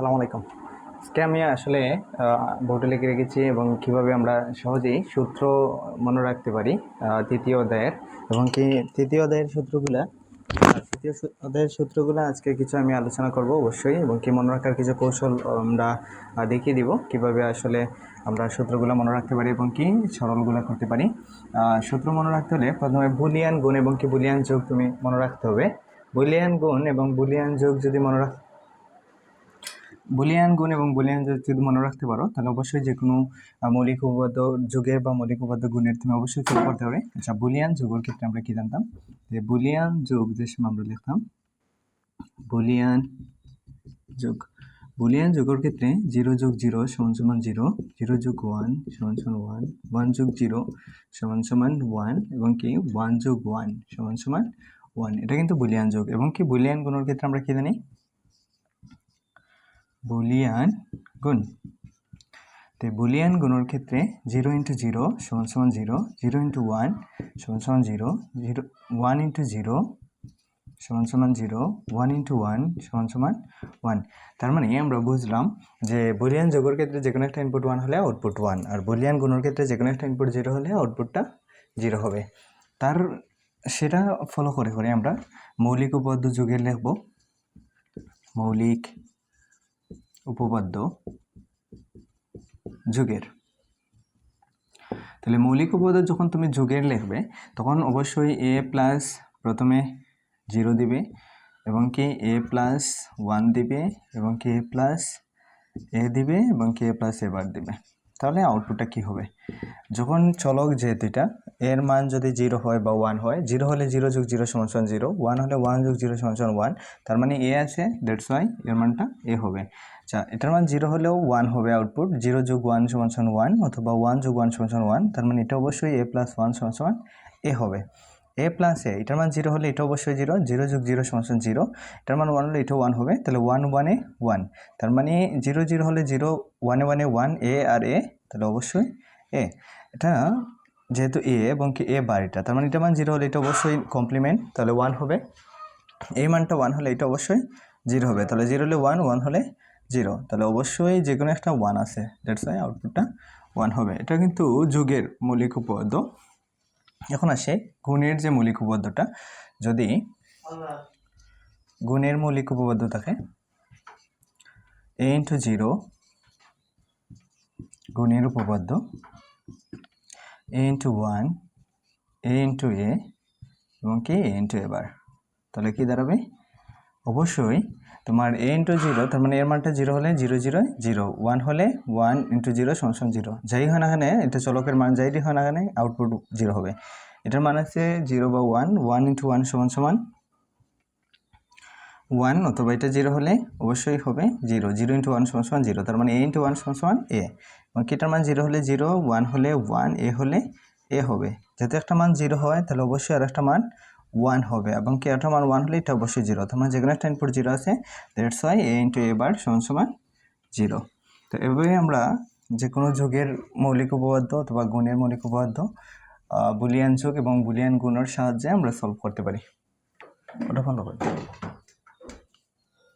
সালাম আলাইকুম। আজকে আমি আসলে বোর্ডে লিখে রেখেছি এবং কীভাবে আমরা সহজেই সূত্র মনে রাখতে পারি তৃতীয় অধ্যায়ের। এবং কি তৃতীয় অধ্যায়ের সূত্রগুলা তৃতীয় অধ্যায়ের সূত্রগুলো আজকে কিছু আমি আলোচনা করব অবশ্যই, এবং কি মনে রাখার কিছু কৌশল আমরা দেখিয়ে দিব, কীভাবে আসলে আমরা সূত্রগুলো মনে রাখতে পারি এবং কি সরলগুলো করতে পারি। সূত্র মনে রাখতে হলে প্রথমে বুলিয়ান গুণ এবং কি বুলিয়ান যোগ তুমি মনে রাখতে হবে। বুলিয়ান গুণ এবং বুলিয়ান যোগ যদি মনে রাখ বুলিয়ান গুণ এবং বুলিয়ান যদি মনে রাখতে পারো, তাহলে অবশ্যই যে কোনো মৌলিক উপপাদ্য যুগের বা মৌলিক উপপাদ্য গুণের তুমি অবশ্যই ফিল করতে হবে আচ্ছা বুলিয়ান যুগের ক্ষেত্রে আমরা কি জানতাম? যে বুলিয়ান যুগ, যে সময় আমরা লিখতাম, বুলিয়ান যুগ। বুলিয়ান যুগের ক্ষেত্রে জিরো যোগ জিরো সমান সমান জিরো জিরো যোগ ওয়ান সমান সমান ওয়ান ওয়ান যোগ জিরো সমান সমান ওয়ান, এবং কি? ওয়ান যোগ ওয়ান সমান সমান ওয়ান। এটা কিন্তু বুলিয়ান যোগ। এবং কি? বুলিয়ান গুণের ক্ষেত্রে আমরা কি জানি? বুলিয়ান গুণ। তো বুলিয়ান গুণের ক্ষেত্রে জিরো ইন্টু জিরো সমান সমান জিরো জিরো ইন্টু ওয়ান সমান সমান zero zero, one into zero সমান সমান জিরো, ওয়ান ইন্টু ওয়ান সমান সমান ওয়ান। তার মানে আমরা বুঝলাম যে বুলিয়ান যোগের ক্ষেত্রে যে কোনো একটা ইনপুট ওয়ান হলে আউটপুট ওয়ান আর বুলিয়ান গুণের ক্ষেত্রে যে কোনো একটা ইনপুট জিরো হলে আউটপুটটা জিরো হবে। তার সেটা ফলো করে করে আমরা মৌলিক উপপাদ্য যুগের লিখব। মৌলিক উপপাদ্য যুগের। তাহলে মৌলিক উপপাদ্য যখন তুমি যুগের লিখবে, তখন অবশ্যই এ প্লাস প্রথমে জিরো দিবে এবং কি এ প্লাস ওয়ান দিবে এবং কি এ প্লাস এ দিবে এবং কি এ প্লাস এবার দিবে। তাহলে আউটপুটটা কি হবে? যখন চলক যেহেতু এটা, এর মান যদি জিরো হয় বা ওয়ান হয় জিরো হলে জিরো যোগ জিরো সমান জিরো ওয়ান হলে ওয়ান যোগ জিরো সমান ওয়ান তার মানে এ আছে দ্যাটস ওয়াই এর মানটা এ হবে। আচ্ছা এটার মান জিরো হলেও ওয়ান হবে আউটপুট জিরো যোগ ওয়ান সমান ওয়ান অথবা ওয়ান যোগ ওয়ান সমান ওয়ান তার মানে এটা অবশ্যই এ প্লাস ওয়ান সমান এ হবে। এ প্লাস এ এটার মান জিরো হলে এটা অবশ্যই জিরো জিরো যোগ জিরো সমান জিরো এটার মান ওয়ান হলে এটা ওয়ান হবে, তাহলে ওয়ান ওয়ানে ওয়ান তার মানে জিরো জিরো হলে জিরো ওয়ানে ওয়ানে ওয়ান এ আর এ তাহলে অবশ্যই এ এটা যেহেতু এ এবং কি এ বার এটা, তার মানে এটা মান জিরো হলে এটা অবশ্যই কমপ্লিমেন্ট তাহলে ওয়ান হবে। এই মানটা ওয়ান হলে এটা অবশ্যই জিরো হবে, তাহলে জিরো হলে ওয়ান ওয়ান হলে জিরো তাহলে অবশ্যই যে কোনো একটা ওয়ান আছে দ্যাটস ওয়াই আউটপুটটা ওয়ান হবে। এটা কিন্তু যুগের মৌলিক উপপাদ্য। এখন আসে গুণের যে মৌলিক উপপাদ্যটা। যদি গুণের মৌলিক উপবদ্ধ থাকে এ ইন্টু জিরো গুণের উপপাদ্য A into one A into A এবং কি? এ ইন্টু এবার। তাহলে কি দাঁড়াবে? অবশ্যই তোমার এ ইন্টু জিরো তার মানে এর মানটা জিরো হলে জিরো জিরো জিরো ওয়ান হলে ওয়ান ইন্টু জিরো সমান জিরো যাই হয় না কেন, এটা চলকের মান যাইটি হয় না কেন আউটপুট জিরো হবে। এটার মান আছে জিরো বা ওয়ান ওয়ান ইন্টু ওয়ান সমান সমান ওয়ান অথবা এটা জিরো হলে অবশ্যই হবে জিরো জিরো ইন্টু ওয়ান সমান সমান জিরো তার মানে এ ইন্টু ওয়ান সমান সমান এ এবং কি এটার মান জিরো হলে জিরো ওয়ান হলে ওয়ান এ হলে এ হবে। যাতে একটা মান জিরো হয়, তাহলে অবশ্যই আর একটা মান ওয়ান হবে। এবং কি অর্থ মান ওয়ান হলে এটা অবশ্যই জিরো তোমার মানে যেখানে একটা ইনপুট জিরো আছে that's why A into A bar সমান সমান জিরো তো এভাবেই আমরা যে কোনো যুগের মৌলিক উপপাদ্য অথবা গুণের মৌলিক উপপাদ্য বুলিয়ান যুগ এবং বুলিয়ান গুণের সাহায্যে আমরা সলভ করতে পারি। ওটা ভালো করে